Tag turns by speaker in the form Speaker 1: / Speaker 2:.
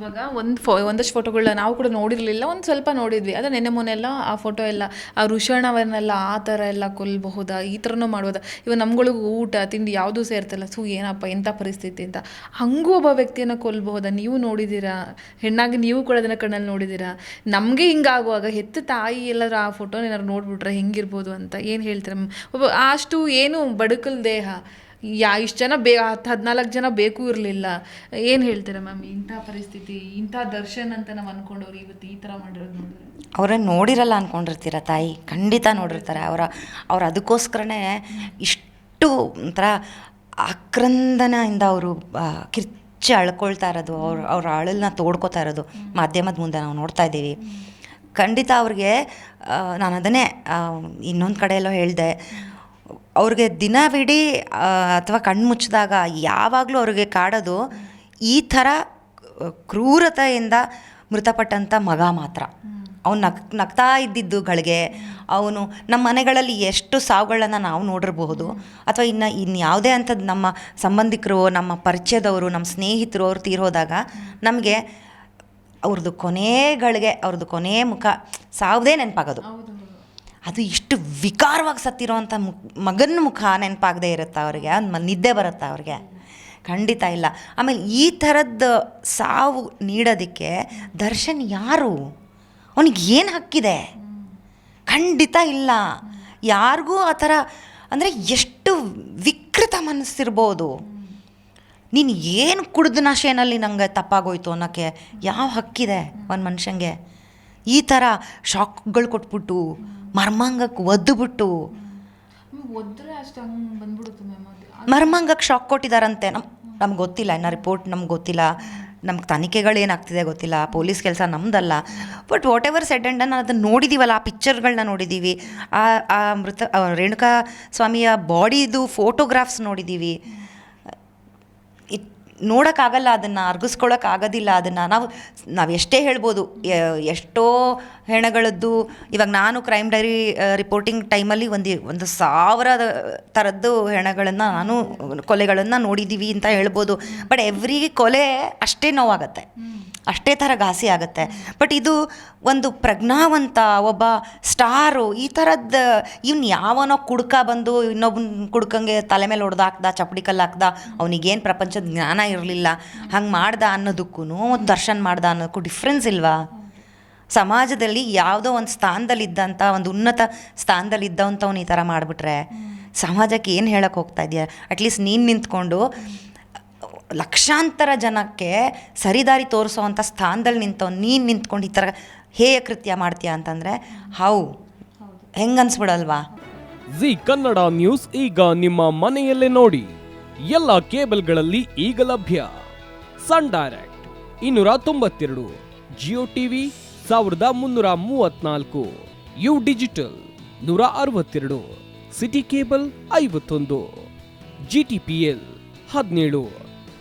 Speaker 1: ಇವಾಗ ಒಂದು ಫೋ ಒಂದಷ್ಟು ಫೋಟೋಗಳನ್ನ ನಾವು ಕೂಡ ನೋಡಿರಲಿಲ್ಲ, ಒಂದು ಸ್ವಲ್ಪ ನೋಡಿದ್ವಿ. ಅದೇ ನೆನ್ನೆ ಮೊನ್ನೆ ಎಲ್ಲ ಆ ಫೋಟೋ ಎಲ್ಲ, ಆ ಋಷಣವನ್ನೆಲ್ಲ ಆ ಥರ ಎಲ್ಲ ಕೊಲ್ಲಬಹುದಾ ಈ ಥರನೂ ಮಾಡ್ಬೋದಾ? ಇವಾಗ ನಮ್ಗಳಿಗೂ ಊಟ, ತಿಂಡಿ ಯಾವುದೂ ಸೇರ್ತಲ್ಲ, ಸು ಏನಪ್ಪ ಎಂಥ ಪರಿಸ್ಥಿತಿ ಅಂತ. ಹಂಗೂ ಒಬ್ಬ ವ್ಯಕ್ತಿಯನ್ನು ಕೊಲ್ಲಬಹುದಾ ನೀವು ನೋಡಿದ್ದೀರಾ ಹೆಣ್ಣಾಗಿ ನೀವು ಕೂಡ ಅದನ್ನು ಕಣ್ಣಲ್ಲಿ ನೋಡಿದ್ದೀರಾ ನಮಗೆ ಹಿಂಗಾಗುವಾಗ ಹೆತ್ತ ತಾಯಿ ಎಲ್ಲರೂ ಆ ಫೋಟೋನ ಏನಾದ್ರು ನೋಡ್ಬಿಟ್ರೆ ಹೆಂಗಿರ್ಬೋದು ಅಂತ ಏನು ಹೇಳ್ತೀರಾ ಒಬ್ಬ ಅಷ್ಟು ಏನು ಬಡಕಲ್ ದೇಹ. ಯಾ ಇಷ್ಟು ಜನ ಬೇ ಹತ್ತು ಹದಿನಾಲ್ಕು ಜನ ಬೇಕು ಇರಲಿಲ್ಲ. ಏನು ಹೇಳ್ತೀರಾ ಮ್ಯಾಮ್? ಇಂಥ ಪರಿಸ್ಥಿತಿ ಇಂಥ ದರ್ಶನ್ ಅಂತ ನಾವು ಅಂದ್ಕೊಂಡವ್ರು ಇವತ್ತು ಈ ಥರ ಮಾಡಿರೋದು ನೋಡಿದ್ರೆ.
Speaker 2: ಅವರನ್ನು ನೋಡಿರಲ್ಲ ಅಂದ್ಕೊಂಡಿರ್ತೀರ ತಾಯಿ? ಖಂಡಿತ ನೋಡಿರ್ತಾರೆ. ಅವರ ಅವ್ರು ಅದಕ್ಕೋಸ್ಕರನೇ ಇಷ್ಟು ಒಂಥರ ಆಕ್ರಂದನದಿಂದ ಅವರು ಕಿರ್ಚಿ ಅಳ್ಕೊಳ್ತಾ ಇರೋದು ಅವ್ರ ಅವ್ರ ಅಳಲನ್ನ ತೋಡ್ಕೋತಾ ಇರೋದು ಮಾಧ್ಯಮದ ಮುಂದೆ ನಾವು ನೋಡ್ತಾ ಇದ್ದೀವಿ. ಖಂಡಿತ ಅವ್ರಿಗೆ ನಾನು ಅದನ್ನೇ ಇನ್ನೊಂದು ಕಡೆ ಎಲ್ಲೋ ಹೇಳಿದೆ. ಅವ್ರಿಗೆ ದಿನವಿಡೀ ಅಥವಾ ಕಣ್ಣು ಮುಚ್ಚಿದಾಗ ಯಾವಾಗಲೂ ಅವ್ರಿಗೆ ಕಾಡೋದು ಈ ಥರ ಕ್ರೂರತೆಯಿಂದ ಮೃತಪಟ್ಟಂಥ ಮಗ ಮಾತ್ರ. ಅವನು ನಗ್ ನಗ್ತಾ ಇದ್ದಿದ್ದುಗಳಿಗೆ ಅವನು ನಮ್ಮ ಮನೆಗಳಲ್ಲಿ ಎಷ್ಟು ಸಾವುಗಳನ್ನು ನಾವು ನೋಡಿರಬಹುದು, ಅಥವಾ ಇನ್ನು ಇನ್ಯಾವುದೇ ಅಂಥದ್ದು ನಮ್ಮ ಸಂಬಂಧಿಕರು, ನಮ್ಮ ಪರಿಚಯದವರು, ನಮ್ಮ ಸ್ನೇಹಿತರು ಅವ್ರು ತೀರೋದಾಗ ನಮಗೆ ಅವ್ರದ್ದು ಕೊನೆಗಳಿಗೆ ಅವ್ರದ್ದು ಕೊನೆ ಮುಖ, ಸಾವುದೇ ನೆನಪಾಗೋದು. ಅದು ಇಷ್ಟು ವಿಕಾರವಾಗಿ ಸತ್ತಿರೋವಂಥ ಮುಖ ಮಗನ ಮುಖ ನೆನಪಾಗದೇ ಇರುತ್ತಾ ಅವ್ರಿಗೆ ಅವ್ನು ನಿದ್ದೆ ಬರುತ್ತಾ ಅವ್ರಿಗೆ. ಖಂಡಿತ ಇಲ್ಲ. ಆಮೇಲೆ ಈ ಥರದ್ದು ಸಾವು ನೀಡೋದಕ್ಕೆ ದರ್ಶನ್ ಯಾರು? ಅವನಿಗೆ ಏನು ಹಕ್ಕಿದೆ? ಖಂಡಿತ ಇಲ್ಲ. ಯಾರಿಗೂ ಆ ಥರ, ಅಂದರೆ ಎಷ್ಟು ವಿಕೃತ ಮನಸ್ಸಿರ್ಬೋದು. ನೀನು ಏನು ಕುಡ್ದು ನಾಶೇನಲ್ಲಿ ನನಗೆ ತಪ್ಪಾಗೋಯ್ತು ಅನ್ನೋಕ್ಕೆ ಯಾವ ಹಕ್ಕಿದೆ ಒಂದು ಮನುಷ್ಯಂಗೆ? ಈ ಥರ ಶಾಕ್ಗಳು ಕೊಟ್ಬಿಟ್ಟು ಮರ್ಮಾಂಗಕ್ಕೆ ಒದ್ದುಬಿಟ್ಟು. ಮರ್ಮಾಂಗಕ್ಕೆ ಶಾಕ್ ಕೊಟ್ಟಿದ್ದಾರಂತೆ ನಮ್ಮ ನಮ್ಗೆ ಗೊತ್ತಿಲ್ಲ ಇನ್ನು ರಿಪೋರ್ಟ್ ನಮ್ಗೆ ಗೊತ್ತಿಲ್ಲ. ನಮ್ಗೆ ತನಿಖೆಗಳು ಏನಾಗ್ತಿದೆ ಗೊತ್ತಿಲ್ಲ ಪೊಲೀಸ್ ಕೆಲಸ ನಮ್ದಲ್ಲ. But whatever said and ನಾನು ಅದನ್ನು ನೋಡಿದ್ದೀವಲ್ಲ ಆ ಪಿಕ್ಚರ್ಗಳನ್ನ ನೋಡಿದ್ದೀವಿ ಆ ಆ ಮೃತ ರೇಣುಕಾ ಸ್ವಾಮಿಯ ಬಾಡಿದು ಫೋಟೋಗ್ರಾಫ್ಸ್ ನೋಡಿದ್ದೀವಿ ಇಟ್ ನೋಡೋಕ್ಕಾಗಲ್ಲ, ಅದನ್ನು ಅರ್ಗಿಸ್ಕೊಳಕ್ಕಾಗೋದಿಲ್ಲ, ಅದನ್ನು ನಾವು ನಾವು ಎಷ್ಟೇ ಹೇಳ್ಬೋದು ಎಷ್ಟೋ ಹೆಣಗಳದ್ದು, ಇವಾಗ ನಾನು ಕ್ರೈಮ್ ಡೈರಿ ರಿಪೋರ್ಟಿಂಗ್ ಟೈಮಲ್ಲಿ ಒಂದು ಒಂದು ಸಾವಿರ ಥರದ್ದು ಹೆಣಗಳನ್ನು ನಾನು, ಕೊಲೆಗಳನ್ನು ನೋಡಿದ್ದೀವಿ ಅಂತ ಹೇಳ್ಬೋದು. ಬಟ್ ಎವ್ರಿ ಕೊಲೆ ಅಷ್ಟೇ ನೋವಾಗತ್ತೆ. ಅಷ್ಟೇ ಥರ ಘಾಸಿ ಆಗುತ್ತೆ. ಬಟ್ ಇದು ಒಂದು ಪ್ರಜ್ಞಾವಂತ ಒಬ್ಬ ಸ್ಟಾರು, ಈ ಥರದ್ದು ಇವ್ನು ಯಾವನೋ ಕುಡ್ಕ ಬಂದು ಇನ್ನೊಬ್ಬನ ಕುಡ್ಕಂಗೆ ತಲೆ ಮೇಲೆ ಹೊಡೆದಾಕ್ದ ಚಪ್ಪಡಿ ಕಲ್ಲು ಹಾಕ್ದ, ಅವನಿಗೇನು ಪ್ರಪಂಚದ ಜ್ಞಾನ ಇರಲಿಲ್ಲ. ಹಂಗೆ ಮಾಡ್ದ ಅನ್ನೋದಕ್ಕೂ ಒಂದು ದರ್ಶನ ಮಾಡ್ದ ಅನ್ನೋದಕ್ಕೂ ಡಿಫ್ರೆನ್ಸ್ ಇಲ್ವಾ? ಸಮಾಜದಲ್ಲಿ ಯಾವುದೋ ಒಂದು ಸ್ಥಾನದಲ್ಲಿದ್ದಂಥ ಒಂದು ಉನ್ನತ ಸ್ಥಾನದಲ್ಲಿದ್ದವಂಥವ್ನು ಈ ಥರ ಮಾಡಿಬಿಟ್ರೆ, ಸಮಾಜಕ್ಕೆ ಏನು ಹೇಳಕ್ಕೆ ಹೋಗ್ತಾ ಇದೆಯಾ? ಅಟ್ಲೀಸ್ಟ್ ನೀನು ನಿಂತ್ಕೊಂಡು ಲಕ್ಷಾಂತರ ಜನಕ್ಕೆ ಸರಿದಾರಿ ತೋರಿಸೋವಂಥ ಸ್ಥಾನದಲ್ಲಿ ನಿಂತವ್, ನೀನು ನಿಂತ್ಕೊಂಡು ಈ ಥರ ಹೇಯ ಕೃತ್ಯ ಮಾಡ್ತೀಯ ಅಂತಂದರೆ, ಹೌ, ಹೆಂಗೆ ಅನ್ಸ್ಬಿಡಲ್ವಾ?
Speaker 3: ಜಿ ಕನ್ನಡ ನ್ಯೂಸ್ ಈಗ ನಿಮ್ಮ ಮನೆಯಲ್ಲೇ ನೋಡಿ, ಎಲ್ಲ ಕೇಬಲ್ಗಳಲ್ಲಿ ಈಗ ಲಭ್ಯ. ಸನ್ ಡೈರೆಕ್ಟ್, ಇನ್ನೂರ ತೊಂಬತ್ತೆರಡು, ಜಿಯೋ ಟಿವಿ, ಸಾವಿರದ ಮುನ್ನೂರ ಮೂವತ್ನಾಲ್ಕು ಯು ಡಿಜಿಟಲ್, ನೂರ ಅರವತ್ತೆರಡು, ಸಿಟಿ ಕೇಬಲ್ ಐವತ್ತೊಂದು, ಜಿ ಟಿ ಪಿ ಎಲ್ ಹದಿನೇಳು.